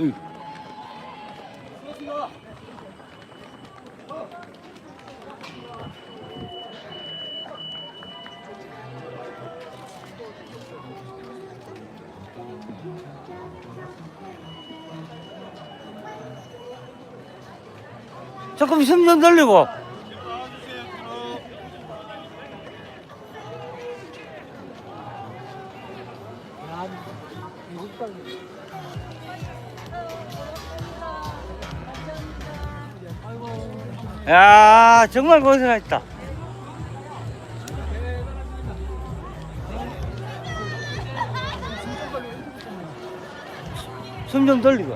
응. 조금 숨좀 돌리고. 야 정말 고생했다. 숨 좀 돌리고.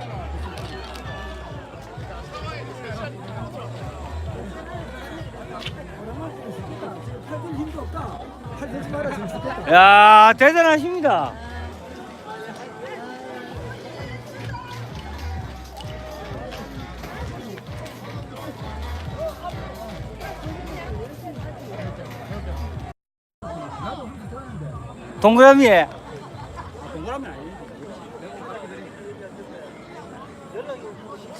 야 대단하십니다. 동그라미에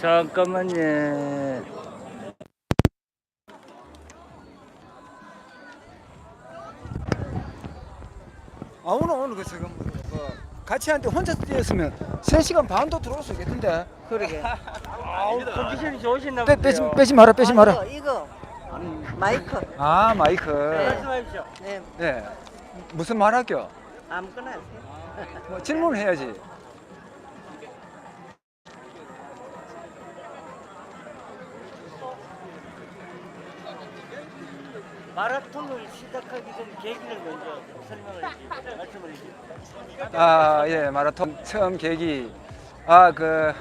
잠깐만요. 아 오늘 오늘 그 지금 그 같이 한테 혼자 뛰었으면 3 시간 반도 들어올 수 있겠던데 그러게. 아우 컨디션이 좋으신나 빼, 보네요. 빼지, 빼지 마라 빼지 마라 아, 이거, 이거 마이크. 아 마이크 말씀하십시오. 네, 네 무슨 말 할게요 아무거나 하세요. 뭐 질문해야지 마라톤을 시작하기 전 계기를 먼저 설명을 해주세요. 말씀을 해주세요. 아 예 마라톤 처음 계기 아 그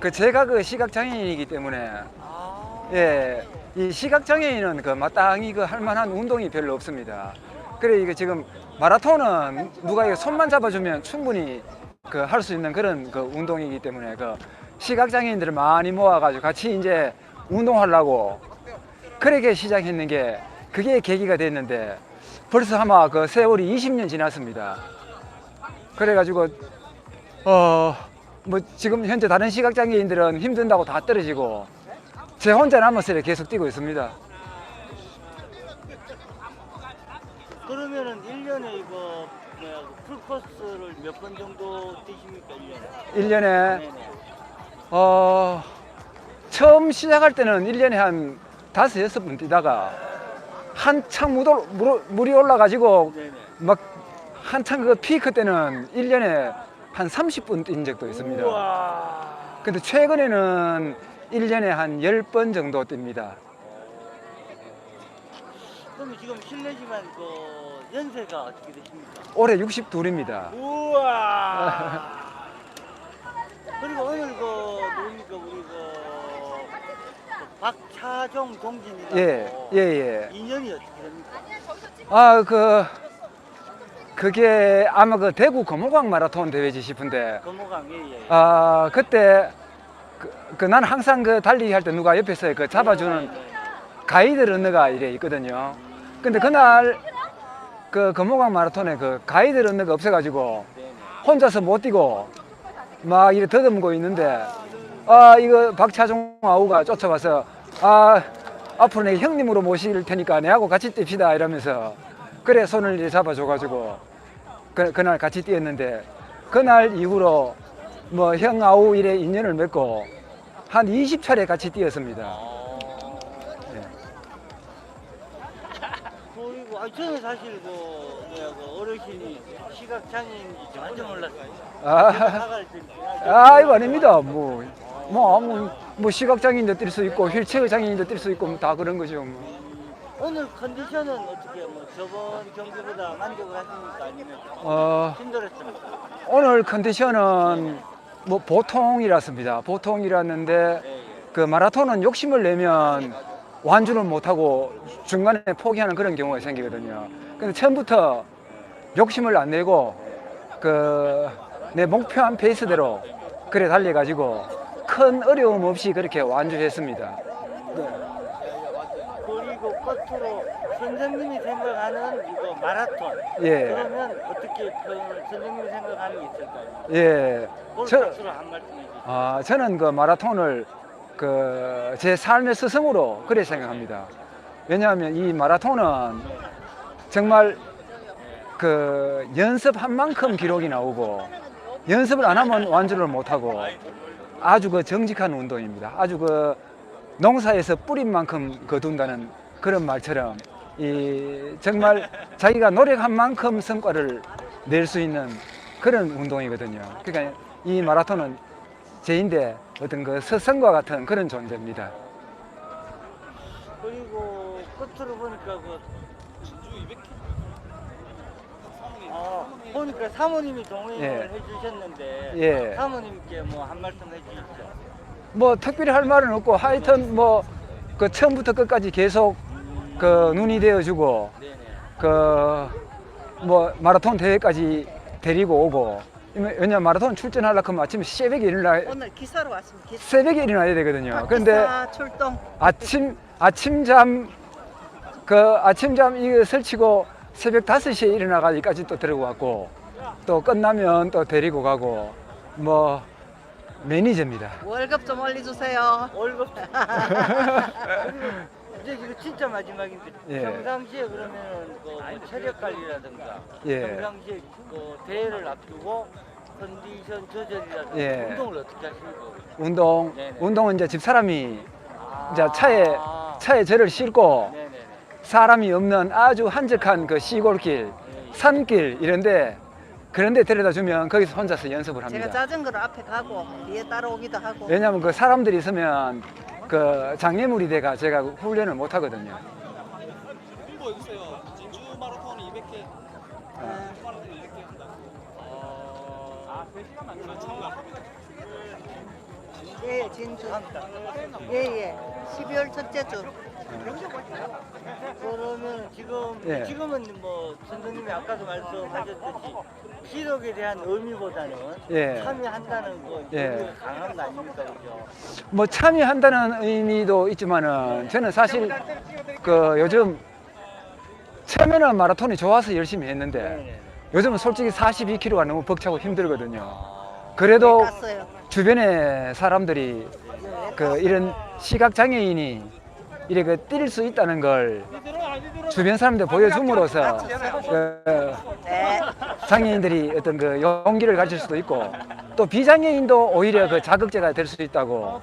그 제가 그 시각 장애인이기 때문에 아, 예, 이 시각 장애인은 그 마땅히 그 할 만한 운동이 별로 없습니다. 그래 이게 지금 마라톤은 누가 이거 손만 잡아주면 충분히 그 할 수 있는 그런 그 운동이기 때문에 그 시각 장애인들을 많이 모아가지고 같이 이제 운동하려고 그렇게 시작했는 게 그게 계기가 됐는데 벌써 아마 그 세월이 20년 지났습니다. 그래가지고 어 뭐 지금 현재 다른 시각 장애인들은 힘든다고 다 떨어지고 제 혼자 남아서 계속 뛰고 있습니다. 그러면은 1년에 이거 뭐야, 그 풀코스를 몇 번 정도 뛰십니까 1년에? 1년에 네네. 어 처음 시작할 때는 1년에 한 다섯 여섯 번 뛰다가 한창 물, 물이 올라가지고 네네. 막 한창 그 피크 때는 1년에 한 30분 뛴 적도 있습니다. 우와. 근데 최근에는 1년에 한 10번 정도 뜁니다. 그럼 지금 실례지만 그 연세가 어떻게 되십니까? 올해 62입니다. 우와. 그리고 오늘 그 누굽니까 우리 그, 그 박차종 동진이라고 예, 예, 예. 인연이 어떻게 됩니까? 아, 그, 그게 아마 그 대구 금호강 마라톤 대회지 싶은데, 금호강 예예. 아, 그때, 그, 그 난 항상 그 달리기 할 때 누가 옆에서 그 잡아주는 가이드 런너가 이래 있거든요. 근데 그날 그 금호강 마라톤에 그 가이드 런너가 없어가지고. 혼자서 못 뛰고 막 이래 더듬고 있는데, 아, 이거 박차종 아우가 쫓아와서, 아, 앞으로 내 형님으로 모실 테니까 내하고 같이 뜁시다 이러면서 그래 손을 잡아줘가지고 그, 그날 같이 뛰었는데 그날 이후로 뭐 형 아우 이래 인연을 맺고 한 20차례 같이 뛰었습니다. 아 저는 사실 그 뭐야 그 어르신이 시각 장애인인지 전혀 몰랐어요. 아, 아 이거 아닙니다. 뭐, 뭐, 뭐, 뭐 시각장애인도 뛸 수 있고 휠체어 장애인도 뛸 수 있고 다 그런 거죠. 뭐. 오늘 컨디션은 어떻게 뭐 저번 경기보다 만족을 하십니까 아니면 어, 힘들었습니까? 오늘 컨디션은 뭐 보통이랐습니다. 보통이랐는데 예, 예. 그 마라톤은 욕심을 내면 완주를 못하고 중간에 포기하는 그런 경우가 생기거든요. 근데 처음부터 욕심을 안 내고 그 내 목표한 페이스대로 그래 달려가지고 큰 어려움 없이 그렇게 완주했습니다. 그리고 끝으로 선생님이 생각하는 이거 마라톤. 예. 그러면 어떻게 표현을 선생님이 생각하는 게 있을까요? 예. 저- 한 말씀 해주세요. 아, 저는 그 마라톤을 그 제 삶의 스승으로 그래 생각합니다. 왜냐하면 이 마라톤은 정말 그 연습한 만큼 기록이 나오고 연습을 안 하면 완주를 못 하고 아주 그 정직한 운동입니다. 아주 그 농사에서 뿌린 만큼 거둔다는 그런 말처럼 이 정말 자기가 노력한 만큼 성과를 낼 수 있는 그런 운동이거든요. 그러니까 이 마라톤은 제인데 어떤 그 스승과 같은 그런 존재입니다. 그리고 끝으로 보니까 그 진주 200km. 아, 보니까 사모님이 동행을 예. 해주셨는데 예. 사모님께 뭐 한 말씀 해주십시오. 뭐 특별히 할 말은 없고 하여튼 뭐 그 처음부터 끝까지 계속 그 눈이 되어주고 네네. 그 뭐 마라톤 대회까지 데리고 오고 왜냐 면 마라톤 출전하려고 하면 아침 새벽에 일어나 오늘 기사로 왔습니다. 기사. 새벽에 일어나야 되거든요. 그런데 기사 출동. 아침 아침잠 그 아침잠 이거 설치고 새벽 5시에 일어나가지까지 또 데리고 왔고 또 끝나면 또 데리고 가고 뭐 매니저입니다. 월급 좀 올려주세요. 월급. 이제 이거 진짜 마지막인데 예. 평상시에 그러면은 그뭐 체력 관리라든가 예. 평상시에 그 대회를 앞두고 컨디션 조절이라든가 예. 운동을 어떻게 하십니까? 운동 네네. 운동은 이제 집 사람이 아. 이제 차에 차에 저를 싣고 네네네. 사람이 없는 아주 한적한 그 시골길, 예. 산길 이런데 그런데 데려다 주면 거기서 혼자서 연습을 제가 합니다. 자전거를 앞에 가고 뒤에 따라오기도 하고. 왜냐하면 그 사람들이 있으면 그 장애물이 돼가 제가 훈련을 못 하거든요. 예, 진주. 예, 예. 12월 첫째 주. 그러면 지금 예. 지금은 뭐 선생님이 아까도 말씀하셨듯이 기록에 대한 의미보다는 예. 참여한다는 거 예. 의미가 강한 거 아닙니까 그죠? 뭐 참여한다는 의미도 있지만은 저는 사실 그 요즘 처음에는 마라톤이 좋아서 열심히 했는데 네 네. 요즘은 솔직히 42km가 너무 벅차고 힘들거든요. 그래도 깠어요. 주변에 사람들이 그 이런 시각 장애인이 이렇게 뛸 수 있다는 걸 주변 사람들 보여줌으로써 그 네. 장애인들이 어떤 그 용기를 가질 수도 있고 또 비장애인도 오히려 그 자극제가 될 수 있다고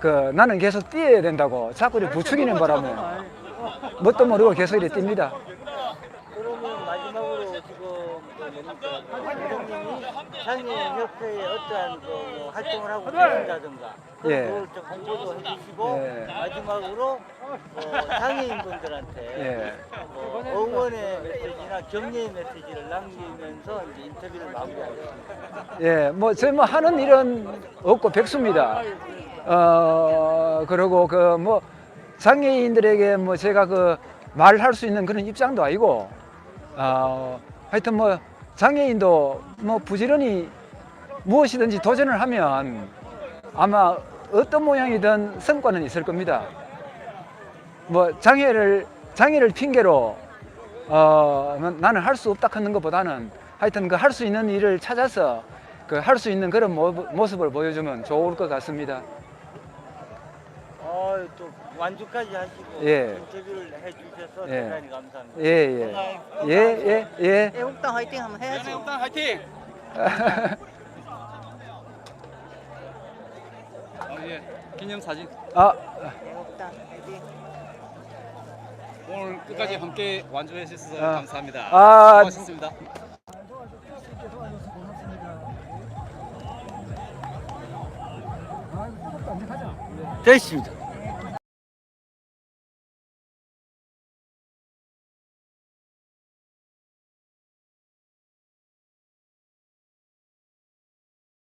그 나는 계속 뛰어야 된다고 자꾸 이렇게 부추기는 바람에 뭣도 모르고 계속 이렇게 뜁니다. 그러면 마지막으로 지금 그 뭡니까 선생님이 장애인협회에 어떠한 그뭐 활동을 하고 계신다든가 예. 그걸 좀 홍보도 해주시고 예. 마지막으로 어, 장애인분들한테 예. 뭐 응원의 메시지나 격려의 메시지를 남기면서 이제 인터뷰를 마무리하겠습니다. 예, 뭐, 저희 뭐 하는 일은 없고 백수입니다. 어, 그리고 그 뭐 장애인들에게 뭐 제가 그 말할 수 있는 그런 입장도 아니고, 어, 하여튼 뭐 장애인도 뭐 부지런히 무엇이든지 도전을 하면 아마 어떤 모양이든 성과는 있을 겁니다. 뭐 장애를, 장애를 핑계로 어, 뭐 나는 할 수 없다 하는 것보다는 하여튼 그 할 수 있는 일을 찾아서 그 할 수 있는 그런 모, 모습을 보여주면 좋을 것 같습니다. 어, 또 완주까지 하시고 예. 인터뷰를 해주셔서 예. 대단히 감사합니다. 예, 예. 예, 예, 예. 애국당 화이팅 한번 해야지. 일단 화이팅! 아, 예. 기념사진. 아, 애국당 화이팅. 오늘 끝까지 함께 완주해 주셔서 아. 감사합니다. 아. 고맙습니다. 됐습니다.